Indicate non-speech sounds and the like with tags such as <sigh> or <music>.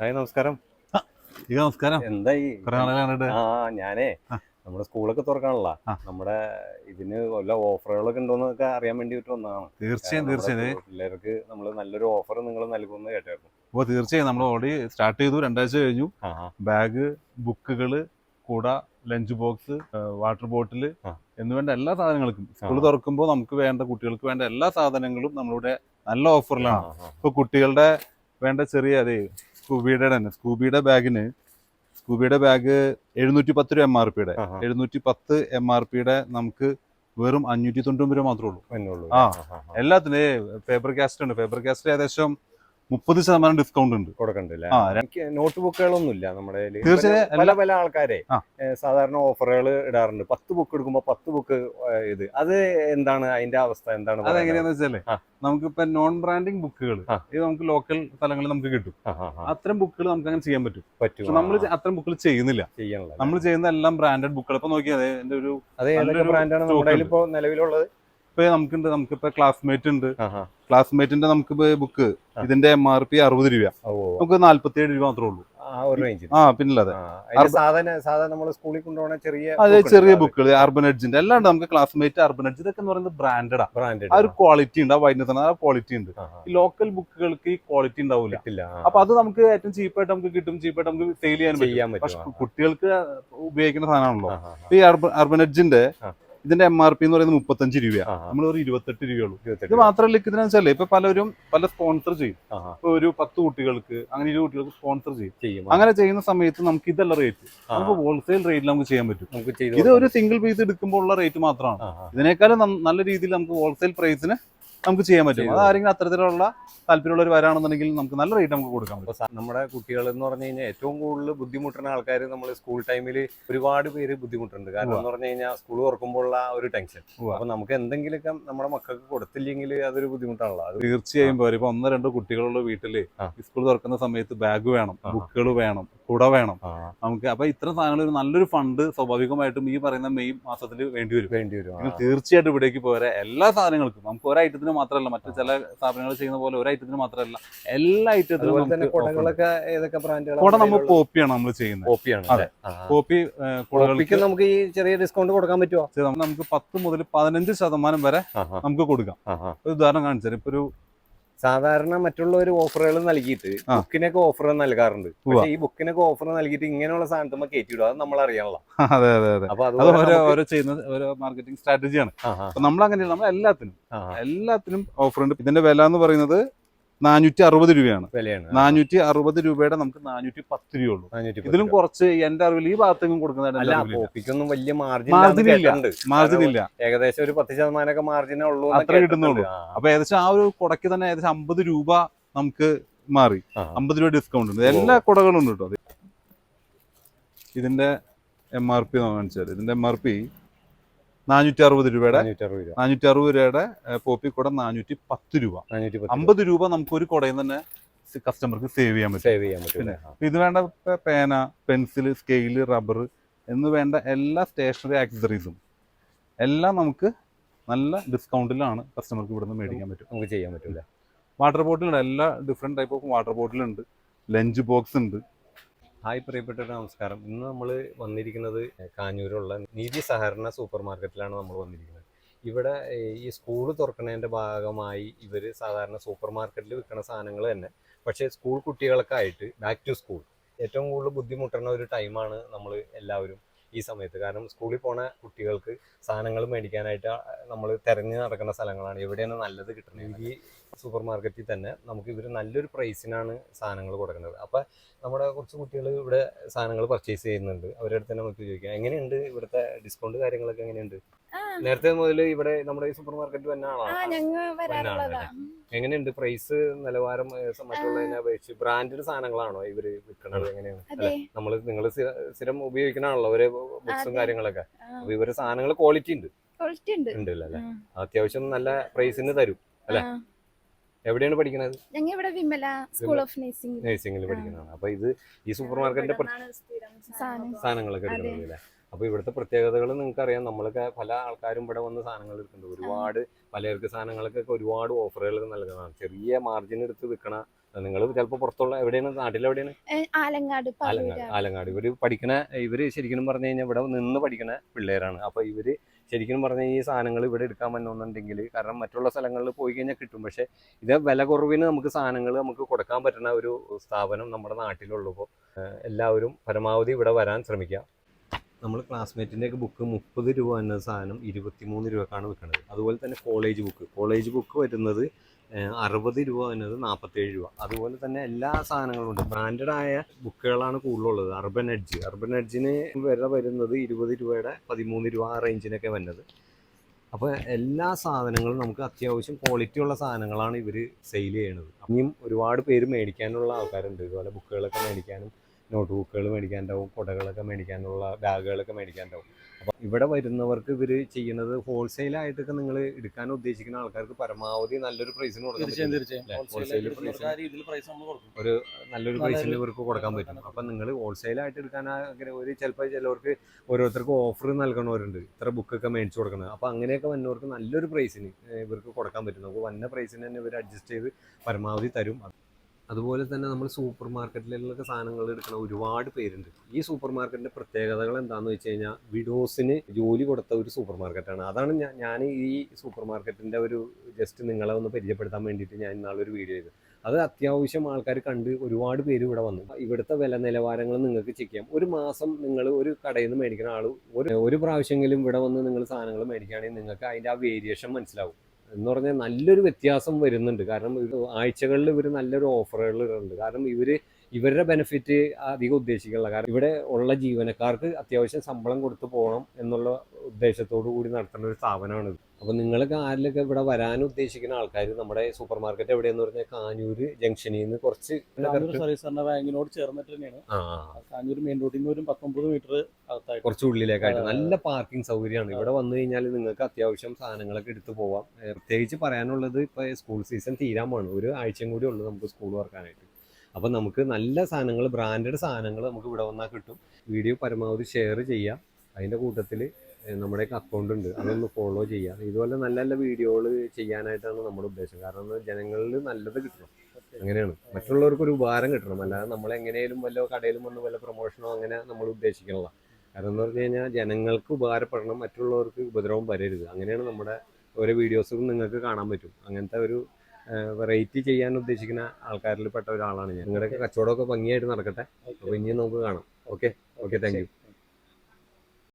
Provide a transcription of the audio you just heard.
Hi നമസ്കാരം. നമസ്കാരം. എന്തായി? ആ ഞാനേ നമ്മുടെ സ്കൂളൊക്കെ തുറക്കാണല്ലോ. നമ്മുടെ ഇതിന് വല്ല ഓഫറുകളൊക്കെ ഉണ്ടോന്നൊക്കെ അറിയാൻ വേണ്ടിയിട്ട് വന്നതാണ്. തീർച്ചയായും തീർച്ചയായും. പിള്ളേർക്ക് നമ്മൾ നല്ലൊരു ഓഫർ നിങ്ങൾ നൽകുമെന്ന് കേട്ടായിരുന്നു. അപ്പോൾ തീർച്ചയായും. നമ്മൾ ഓൾറെഡി സ്റ്റാർട്ട് ചെയ്തു. രണ്ടാഴ്ച കഴിഞ്ഞു. ബാഗ് ബുക്കുകൾ കൂട ലഞ്ച് ബോക്സ് വാട്ടർ ബോട്ടിൽ. എന്നുവേണ്ട എല്ലാ സാധനങ്ങൾക്കും. സ്കൂൾ തുറക്കുമ്പോൾ നമുക്ക് വേണ്ട കുട്ടികൾക്ക് വേണ്ട എല്ലാ സാധനങ്ങളും നമ്മളിവിടെ നല്ല ഓഫറിലാണ്. ഇപ്പൊ ഇപ്പോൾ കുട്ടികളുടെ വേണ്ട ചെറിയ അതെ സ്കൂബിയുടെ തന്നെ. സ്കൂബിയുടെ ബാഗിന് സ്കൂബിയുടെ ബാഗ് എഴുന്നൂറ്റി പത്ത് രൂപ എം ആർ പിയുടെ. എഴുന്നൂറ്റി പത്ത് എം ആർ പിയുടെ നമുക്ക് വെറും അഞ്ഞൂറ്റി തൊണ്ണൂറ് രൂപ മാത്രമേ ഉള്ളൂ. ആ. എല്ലാത്തിനും പേപ്പർ കാസ്റ്റ് ഉണ്ട്. പേപ്പർ കാസ്റ്റ് ഏകദേശം മുപ്പത് ശതമാനം ഡിസ്കൗണ്ട് ഉണ്ട്. കൊടുക്കണ്ടല്ലേ? എനിക്ക് നോട്ട് ബുക്കുകളൊന്നും ഇല്ല നമ്മുടെ തീർച്ചയായും പല- പല ആൾക്കാരെ സാധാരണ ഓഫറുകൾ ഇടാറുണ്ട്. പത്ത് ബുക്ക് എടുക്കുമ്പോ പത്ത് ബുക്ക് ഇത്. അത് എന്താണ് അതിന്റെ അവസ്ഥ? എന്താണ്? അതെങ്ങനെയാന്ന് വെച്ചാൽ നമുക്ക് നമുക്കിപ്പോ നോൺ ബ്രാൻഡിങ് ബുക്കുകൾ ഇത് നമുക്ക് ലോക്കൽ സ്ഥലങ്ങളിൽ നമുക്ക് കിട്ടും. അത്തരം ബുക്കുകൾ നമുക്ക് അങ്ങനെ ചെയ്യാൻ പറ്റും. പറ്റും. നമ്മൾ അത്തരം ബുക്കുകൾ ചെയ്യുന്നില്ല. നമ്മൾ ചെയ്യുന്ന എല്ലാം ബ്രാൻഡഡ് ബുക്കുകൾ ഇപ്പൊ നോക്കിയാൽ എന്റെ ഒരു ബ്രാൻഡാണ് നമ്മുടെ നിലവിലുള്ളത്? ഇപ്പൊ നമുക്കുണ്ട് നമുക്കിപ്പോ ക്ലാസ്മേറ്റ് ഉണ്ട്. ക്ലാസ്മേറ്റിന്റെ നമുക്ക് ബുക്ക് ഇതിന്റെ എം ആർ പി അറുപത് രൂപ. നമുക്ക് നാല്പത്തി ഏഴ് രൂപ മാത്രമേ ഉള്ളൂ. ആ പിന്നില്ലാതെ സ്കൂളിൽ കൊണ്ടുപോകുന്ന ചെറിയ അതെ ചെറിയ ബുക്കുകൾ അർബൻ എഡ്ജിന്റെ അല്ലാണ്ട് നമുക്ക് ക്ലാസ്മേറ്റ് അർബൻ എഡ്ജ് ഇതൊക്കെ എന്ന് പറയുന്നത് ബ്രാൻഡഡാ ബ്രാൻഡഡ് ആ. ഒരു ക്വാളിറ്റി ഉണ്ട് ആ ആ ക്വാളിറ്റി ഉണ്ട്. ഈ ലോക്കൽ ബുക്കുകൾക്ക് ഈ ക്വാളിറ്റി ഉണ്ടാവില്ല അപ്പൊ അത് നമുക്ക് ഏറ്റവും ചീപ്പായിട്ട് നമുക്ക് കിട്ടും ചീപ്പായിട്ട് നമുക്ക് സെയിൽ ചെയ്യാൻ പറ്റും. പക്ഷെ കുട്ടികൾക്ക് ഉപയോഗിക്കുന്ന സാധനമാണല്ലോ. ഈ അർബൻ എഡ്ജിന്റെ. ഇതിന്റെ എം ആർ പി എന്ന് പറയുന്നത് മുപ്പത്തഞ്ച് രൂപയാണ്. നമ്മൾ ഒരു ഇരുപത്തെട്ട് രൂപയുള്ളൂ. ഇത്. മാത്രമല്ല ഇതിനെന്ന് വെച്ചാൽ ഇപ്പൊ പലരും പല സ്പോൺസർ ചെയ്യും. ഇപ്പൊ ഒരു പത്ത് കുട്ടികൾക്ക് അങ്ങനെ ഇരുപത് കുട്ടികൾക്ക് സ്പോൺസർ ചെയ്യും. അങ്ങനെ ചെയ്യുന്ന സമയത്ത് നമുക്ക് ഇതല്ല റേറ്റ് നമുക്ക് ഹോൾസെയിൽ റേറ്റിൽ നമുക്ക് ചെയ്യാൻ പറ്റും. ഇത് ഒരു സിംഗിൾ പീസ് എടുക്കുമ്പോൾ ഉള്ള റേറ്റ് മാത്രമാണ്. ഇതിനേക്കാളും നല്ല രീതിയിൽ നമുക്ക് ഹോൾസെയിൽ പ്രൈസിന് നമുക്ക് ചെയ്യാൻ പറ്റും. അത് ആരെങ്കിലും അത്തരത്തിലുള്ള താല്പര്യമുള്ളവർ വരാണെന്നുണ്ടെങ്കിൽ നമുക്ക് നല്ല റേറ്റ് നമുക്ക് കൊടുക്കാം നമ്മുടെ കുട്ടികൾ എന്ന് പറഞ്ഞു കഴിഞ്ഞാൽ ഏറ്റവും കൂടുതൽ ബുദ്ധിമുട്ടുന്ന ആൾക്കാർ നമ്മൾ സ്കൂൾ ടൈമിൽ ഒരുപാട് പേര് ബുദ്ധിമുട്ടുണ്ട്. കാരണം എന്ന് പറഞ്ഞു കഴിഞ്ഞാൽ സ്കൂൾ തുറക്കുമ്പോഴുള്ള ഒരു ടെൻഷൻ. അപ്പൊ നമുക്ക് എന്തെങ്കിലുമൊക്കെ നമ്മുടെ മക്കൾക്ക് കൊടുത്തില്ലെങ്കിൽ അതൊരു ബുദ്ധിമുട്ടാണല്ലോ. അത് തീർച്ചയായും പോരും. ഇപ്പൊ ഒന്നോ രണ്ടോ കുട്ടികളുള്ള വീട്ടിൽ സ്കൂൾ തുറക്കുന്ന സമയത്ത് ബാഗ് വേണം ബുക്കുകൾ വേണം. കുട വേണം. നമുക്ക് അപ്പൊ ഇത്തരം സാധനങ്ങൾ ഒരു നല്ലൊരു ഫണ്ട് സ്വാഭാവികമായിട്ടും ഈ പറയുന്ന മെയ് മാസത്തിൽ വേണ്ടി വരും. വേണ്ടി വരും തീർച്ചയായിട്ടും ഇവിടേക്ക് പോരാ. എല്ലാ സാധനങ്ങൾക്കും നമുക്ക് ഒരു ഐറ്റത്തിന് മാത്രമല്ല മറ്റു ചില സ്ഥാപനങ്ങൾ ചെയ്യുന്ന പോലെ ഒരു ഐറ്റത്തിന് മാത്രമല്ല എല്ലാ ഐറ്റത്തിനും കുട നമ്മൾ പോപ്പിയാണ് നമ്മൾ ചെയ്യുന്നത്. കോപ്പിയാണ് അതെ. കോപ്പി കുടകൾക്ക് നമുക്ക് ഈ ചെറിയ ഡിസ്കൗണ്ട് കൊടുക്കാൻ പറ്റുമോ നമുക്ക് പത്ത് മുതൽ പതിനഞ്ച് ശതമാനം വരെ നമുക്ക് കൊടുക്കാം. ഒരു ഉദാഹരണം കാണിച്ചാൽ ഇപ്പൊ ഒരു സാധാരണ മറ്റുള്ളവർ ഓഫറുകൾ നൽകിയിട്ട് ബുക്കിനൊക്കെ ഓഫർ നൽകാറുണ്ട്. പക്ഷേ ഈ ബുക്കിനൊക്കെ ഓഫർ നൽകിയിട്ട് ഇങ്ങനെയുള്ള സാധനത്തുമ്പോ കയറ്റിയിടും അത് നമ്മൾ അറിയാനുള്ള <laughs> അതെ അതെ അതെ. അപ്പൊ അത് ഓരോ ചെയ്യുന്ന ഓരോ മാർക്കറ്റിംഗ് സ്ട്രാറ്റജിയാണ് നമ്മൾ അങ്ങനെയാണ് നമ്മൾ എല്ലാത്തിനും. എല്ലാത്തിനും ഓഫർ ഉണ്ട്. ഇതിന്റെ വില എന്ന് പറയുന്നത് നാനൂറ്റി അറുപത് രൂപയാണ് നാനൂറ്റി അറുപത് രൂപയുടെ നമുക്ക് നാനൂറ്റി പത്ത് രൂപയുള്ളൂ ഇതിലും കുറച്ച് എന്റെ അറിവിൽ ഈ ഭാഗത്തേക്കും കൊടുക്കുന്നതായിട്ട് വലിയ മാർജിൻ ഇല്ല. മാർജിൻ ഇല്ല. ഏകദേശം ഒരു പത്ത് ശതമാനമൊക്കെ മാർജിനേ ഉള്ളൂ അത്ര കിട്ടുന്നുള്ളൂ. അപ്പൊ ഏകദേശം ആ ഒരു കുടയ്ക്ക് തന്നെ ഏകദേശം അമ്പത് രൂപ നമുക്ക് മാറി. അമ്പത് രൂപ ഡിസ്കൗണ്ട് ഉണ്ട്. എല്ലാ കുടകളും ഉണ്ട് കേട്ടോ. ഇതിന്റെ എം ആർ പി കാണിച്ചാൽ ഇതിന്റെ എം ആർ പി നാനൂറ്റി അറുപത് രൂപയുടെ നാനൂറ്റി അറുപത് രൂപ രൂപയുടെ പോപ്പി കുട നാനൂറ്റി പത്ത് രൂപ. അമ്പത് രൂപ നമുക്ക് ഒരു കുടയിൽ തന്നെ കസ്റ്റമർക്ക് സേവ് ചെയ്യാൻ പറ്റും. സേവ് ചെയ്യാൻ പറ്റും. ഇത് വേണ്ട പേന പെൻസിൽ സ്കെയിൽ റബ്ബർ എന്ന് വേണ്ട എല്ലാ സ്റ്റേഷനറി ആക്സസറീസും എല്ലാം നമുക്ക് നല്ല ഡിസ്കൗണ്ടിലാണ് കസ്റ്റമർക്ക് ഇവിടുന്ന് മേടിക്കാൻ പറ്റും. നമുക്ക് ചെയ്യാൻ പറ്റില്ല വാട്ടർ ബോട്ടിലുണ്ട്. എല്ലാ ഡിഫറെന്റ് ടൈപ്പ് ഓഫ് വാട്ടർ ബോട്ടിലുണ്ട്. ലഞ്ച് ബോക്സ് ഉണ്ട്. ഹായ് പ്രിയപ്പെട്ട നമസ്കാരം. ഇന്ന് നമ്മൾ വന്നിരിക്കുന്നത് കാഞ്ഞൂരുള്ള നീതി സഹകരണ സൂപ്പർ മാർക്കറ്റിലാണ് നമ്മൾ വന്നിരിക്കുന്നത്. ഇവിടെ ഈ സ്കൂൾ തുറക്കുന്നതിന്റെ ഭാഗമായി ഇവർ സാധാരണ സൂപ്പർ മാർക്കറ്റിൽ വിൽക്കുന്ന സാധനങ്ങൾ തന്നെ. പക്ഷേ സ്കൂൾ കുട്ടികൾക്കായിട്ട് ബാക്ക് ടു സ്കൂൾ ഏറ്റവും കൂടുതൽ ബുദ്ധിമുട്ടുന്ന ഒരു ടൈമാണ് നമ്മൾ എല്ലാവരും ഈ സമയത്ത്. കാരണം സ്കൂളിൽ പോണ കുട്ടികൾക്ക് സാധനങ്ങൾ മേടിക്കാനായിട്ട് നമ്മൾ തിരഞ്ഞു നടക്കുന്ന സ്ഥലങ്ങളാണ്. എവിടെയാണ് നല്ലത് കിട്ടുന്നത് ഈ സൂപ്പർ മാർക്കറ്റിൽ തന്നെ നമുക്ക് ഇവർ നല്ലൊരു പ്രൈസിനാണ് സാധനങ്ങൾ കൊടുക്കുന്നത്. അപ്പം നമ്മുടെ കുറച്ച് കുട്ടികൾ ഇവിടെ സാധനങ്ങൾ പർച്ചേസ് ചെയ്യുന്നുണ്ട്. അവരുടെ അടുത്ത് തന്നെ നമുക്ക് ചോദിക്കാം. എങ്ങനെയുണ്ട് ഇവിടുത്തെ ഡിസ്കൗണ്ട് കാര്യങ്ങളൊക്കെ എങ്ങനെയുണ്ട്? നേരത്തെ മുതൽ ഇവിടെ നമ്മുടെ ഈ സൂപ്പർ മാർക്കറ്റ് തന്നെ ആണോ ഞങ്ങ വരാറുള്ളതാ. എങ്ങനെയുണ്ട് പ്രൈസ് നിലവാരം മറ്റുള്ളതിനെ അപേക്ഷിച്ച് ബ്രാൻഡഡ് സാധനങ്ങളാണോ ഇവർ വിൽക്കുന്നത് എങ്ങനെയാണ്? നമ്മൾ നിങ്ങൾ സ്ഥിരം ഉപയോഗിക്കണാണല്ലോ ഒരേ ബുക്സും കാര്യങ്ങളൊക്കെ. അപ്പൊ ഇവരുടെ സാധനങ്ങൾ ക്വാളിറ്റി ഉണ്ട്. ക്വാളിറ്റി ഉണ്ട്. അല്ലേ? അത്യാവശ്യം നല്ല പ്രൈസിന് തരും അല്ലെ? എവിടെയാണ് പഠിക്കുന്നത് ഞങ്ങ ഇവിടെ വിമല സ്കൂൾ ഓഫ് നഴ്സിംഗ് നഴ്സിംഗിൽ പഠിക്കുന്നതാണ് അപ്പൊ ഇത് ഈ സൂപ്പർ മാർക്കറ്റിന്റെ സാധനങ്ങളൊക്കെ. എടുക്കുന്നത് അല്ലേ? അപ്പൊ ഇവിടുത്തെ പ്രത്യേകതകൾ നിങ്ങൾക്ക് അറിയാം നമ്മളൊക്കെ പല ആൾക്കാരും ഇവിടെ വന്ന് സാധനങ്ങൾ എടുക്കുന്നുണ്ട്. ഒരുപാട് പലചരക്ക് സാധനങ്ങൾക്കൊക്കെ ഒരുപാട് ഓഫറുകൾ നൽകുന്നതാണ്. ചെറിയ മാർജിൻ എടുത്ത് വിൽക്കണ നിങ്ങൾ ചിലപ്പോൾ പുറത്തുള്ള എവിടെയാണ്? നാട്ടിലെവിടെയാണ് ആലങ്ങാട് ആലങ്ങാട് ആലങ്ങാട്. ഇവർ പഠിക്കണ ഇവർ ശരിക്കും പറഞ്ഞു കഴിഞ്ഞാൽ ഇവിടെ നിന്ന് പഠിക്കണ പിള്ളേരാണ്. അപ്പൊ ഇവർ ശരിക്കും പറഞ്ഞു ഈ സാധനങ്ങൾ ഇവിടെ എടുക്കാൻ പറ്റുന്നുണ്ടെങ്കിൽ കാരണം മറ്റുള്ള സ്ഥലങ്ങളിൽ പോയി കഴിഞ്ഞാൽ കിട്ടും. പക്ഷെ ഇത് വില കുറവിന് നമുക്ക് സാധനങ്ങൾ നമുക്ക് കൊടുക്കാൻ പറ്റുന്ന ഒരു സ്ഥാപനം നമ്മുടെ നാട്ടിലുള്ളപ്പോൾ എല്ലാവരും പരമാവധി ഇവിടെ വരാൻ ശ്രമിക്കുക നമ്മൾ ക്ലാസ്മേറ്റിന്റെ ഒക്കെ ബുക്ക് മുപ്പത് രൂപ എന്ന സാധനം ഇരുപത്തിമൂന്ന് രൂപക്കാണ് വിൽക്കുന്നത് അതുപോലെ തന്നെ കോളേജ് ബുക്ക് കോളേജ് ബുക്ക് വരുന്നത് അറുപത് രൂപ എന്നത് നാൽപ്പത്തേഴ് രൂപ. അതുപോലെ തന്നെ എല്ലാ സാധനങ്ങളും ഉണ്ട്. ബ്രാൻഡഡ് ആയ ബുക്കുകളാണ് കൂടുതലുള്ളത്. അർബൻ എഡ്ജ് അർബൻ എഡ്ജിന് വില വരുന്നത് ഇരുപത് രൂപയുടെ പതിമൂന്ന് രൂപ ആ റേഞ്ചിനൊക്കെ വരുന്നത്. അപ്പോൾ എല്ലാ സാധനങ്ങളും നമുക്ക് അത്യാവശ്യം ക്വാളിറ്റി ഉള്ള സാധനങ്ങളാണ് ഇവർ സെയിൽ ചെയ്യണത്. ഇനിയും ഒരുപാട് പേര് മേടിക്കാനുള്ള ആൾക്കാരുണ്ട്. ഇതുപോലെ ബുക്കുകളൊക്കെ മേടിക്കാനും നോട്ട് ബുക്കുകൾ മേടിക്കാനുണ്ടാവും കുടകളൊക്കെ മേടിക്കാനുള്ള ബാഗുകളൊക്കെ മേടിക്കാനുണ്ടാവും. അപ്പോൾ ഇവിടെ വരുന്നവർക്ക് ഇവർ ചെയ്യുന്നത് ഹോൾസെയിലായിട്ടൊക്കെ നിങ്ങൾ എടുക്കാൻ ഉദ്ദേശിക്കുന്ന ആൾക്കാർക്ക് പരമാവധി നല്ലൊരു പ്രൈസിന് കൊടുക്കാൻ രീതിയിൽ പ്രൈസ് കൊടുക്കും. നല്ലൊരു നല്ലൊരു പ്രൈസിൽ ഇവർക്ക് കൊടുക്കാൻ പറ്റും. അപ്പം നിങ്ങൾ ഹോൾസെയിലായിട്ട് എടുക്കാൻ ഒരു ചിലപ്പോൾ ചിലവർക്ക് ഓരോരുത്തർക്ക് ഓഫർ നൽകണവരുണ്ട് ഇത്ര ബുക്കൊക്കെ മേടിച്ചു കൊടുക്കണം അപ്പോൾ അങ്ങനെയൊക്കെ വന്നവർക്ക് നല്ലൊരു പ്രൈസിന് ഇവർക്ക് കൊടുക്കാൻ പറ്റും. നമുക്ക് വന്ന പ്രൈസിന് തന്നെ ഇവർ അഡ്ജസ്റ്റ് ചെയ്ത് പരമാവധി തരും. അതുപോലെ തന്നെ നമ്മൾ സൂപ്പർ മാർക്കറ്റിലൊക്കെ സാധനങ്ങൾ എടുക്കുന്ന ഒരുപാട് പേരുണ്ട്. ഈ സൂപ്പർ മാർക്കറ്റിന്റെ പ്രത്യേകതകൾ എന്താണെന്ന് വെച്ച് കഴിഞ്ഞാൽ വിഡോസിന് ജോലി കൊടുത്ത ഒരു സൂപ്പർ മാർക്കറ്റാണ് അതാണ് ഞാൻ ഞാൻ ഈ സൂപ്പർ മാർക്കറ്റിന്റെ ഒരു ജസ്റ്റ് നിങ്ങളെ ഒന്ന് പരിചയപ്പെടുത്താൻ വേണ്ടിയിട്ട് ഞാൻ ഇന്നാളൊരു വീഡിയോ ചെയ്തു അത് അത്യാവശ്യം ആൾക്കാർ കണ്ട് ഒരുപാട് പേര് ഇവിടെ വന്നു. ഇവിടുത്തെ വില നിലവാരങ്ങൾ നിങ്ങൾക്ക് ചെക്ക് ചെയ്യാം. ഒരു മാസം നിങ്ങൾ ഒരു കടയിൽ നിന്ന് മേടിക്കുന്ന ആൾ ഒരു ഒരു പ്രാവശ്യമെങ്കിലും ഇവിടെ വന്ന് നിങ്ങൾ സാധനങ്ങൾ മേടിക്കുകയാണെങ്കിൽ നിങ്ങൾക്ക് അതിന്റെ ആ വേരിയേഷൻ മനസ്സിലാവും. എന്ന് പറഞ്ഞാൽ നല്ലൊരു വ്യത്യാസം വരുന്നുണ്ട്. കാരണം ആഴ്ചകളിൽ ഇവർ നല്ലൊരു ഓഫറുകൾ ഇടുന്നുണ്ട്. കാരണം ഇവർ ഇവരുടെ ബെനിഫിറ്റ് അധികം ഉദ്ദേശിക്കുന്നില്ല. കാരണം ഇവിടെ ഉള്ള ജീവനക്കാർക്ക് അത്യാവശ്യം ശമ്പളം കൊടുത്തു പോകണം എന്നുള്ള ഉദ്ദേശത്തോടു കൂടി നടത്തുന്ന ഒരു സ്ഥാപനമാണ് ഇത് അപ്പോൾ നിങ്ങളൊക്കെ ആരിലൊക്കെ ഇവിടെ വരാൻ ഉദ്ദേശിക്കുന്ന ആൾക്കാർ നമ്മുടെ സൂപ്പർ മാർക്കറ്റ് എവിടെയെന്ന് പറഞ്ഞാൽ കാഞ്ഞൂർ ജംഗ്ഷനിൽ നിന്ന് കുറച്ച് സർവീസ് ബാങ്കിനോട് ചേർന്നിട്ട് തന്നെയാണ്. ആ. കാഞ്ഞൂർ മെയിൻ റോഡിൽ നിന്ന് ഒരു പത്തൊമ്പത് മീറ്റർ അകത്തായിട്ട്. കുറച്ച് ഉള്ളിലേക്കായിട്ട്. നല്ല പാർക്കിംഗ് സൗകര്യമാണ്. ഇവിടെ വന്നു കഴിഞ്ഞാൽ നിങ്ങൾക്ക് അത്യാവശ്യം സാധനങ്ങളൊക്കെ എടുത്തു പോവാം. പ്രത്യേകിച്ച് പറയാനുള്ളത് ഇപ്പോൾ സ്കൂൾ സീസൺ തീരാൻ പോകണം ഒരു ആഴ്ചയും കൂടി ഉള്ളൂ നമുക്ക് സ്കൂൾ തുറക്കാനായിട്ട്. അപ്പം നമുക്ക് നല്ല സാധനങ്ങൾ ബ്രാൻഡഡ് സാധനങ്ങൾ നമുക്ക് ഇവിടെ വന്നാൽ കിട്ടും. വീഡിയോ പരമാവധി ഷെയർ ചെയ്യാം. അതിന്റെ കൂട്ടത്തിൽ നമ്മുടെ അക്കൗണ്ട് ഉണ്ട്. അതൊന്ന് ഫോളോ ചെയ്യാം. ഇതുപോലെ നല്ല നല്ല വീഡിയോകൾ ചെയ്യാനായിട്ടാണ് നമ്മുടെ ഉദ്ദേശം. കാരണം ജനങ്ങളിൽ നല്ലത് കിട്ടണം. അങ്ങനെയാണ്. മറ്റുള്ളവർക്ക് ഒരു ഉപകാരം കിട്ടണം. അല്ലാതെ നമ്മൾ എങ്ങനെയും വല്ല കടയിലും വന്ന് വല്ല പ്രൊമോഷനോ അങ്ങനെ നമ്മൾ ഉദ്ദേശിക്കണില്ല കാരണം എന്ന് പറഞ്ഞു കഴിഞ്ഞാൽ ജനങ്ങൾക്ക് ഉപകാരപ്പെടണം മറ്റുള്ളവർക്ക് ഉപദ്രവം വരരുത്. അങ്ങനെയാണ് നമ്മുടെ ഓരോ വീഡിയോസും നിങ്ങൾക്ക് കാണാൻ പറ്റും. അങ്ങനത്തെ ഒരു വെറൈറ്റി ചെയ്യാൻ ഉദ്ദേശിക്കുന്ന ആൾക്കാരിൽ പെട്ട ഒരാളാണ് ഞാൻ. നിങ്ങളുടെയൊക്കെ കച്ചവടമൊക്കെ ഭംഗിയായിട്ട് നടക്കട്ടെ. അപ്പോൾ ഇനിയും നമുക്ക് കാണാം. Okay okay thank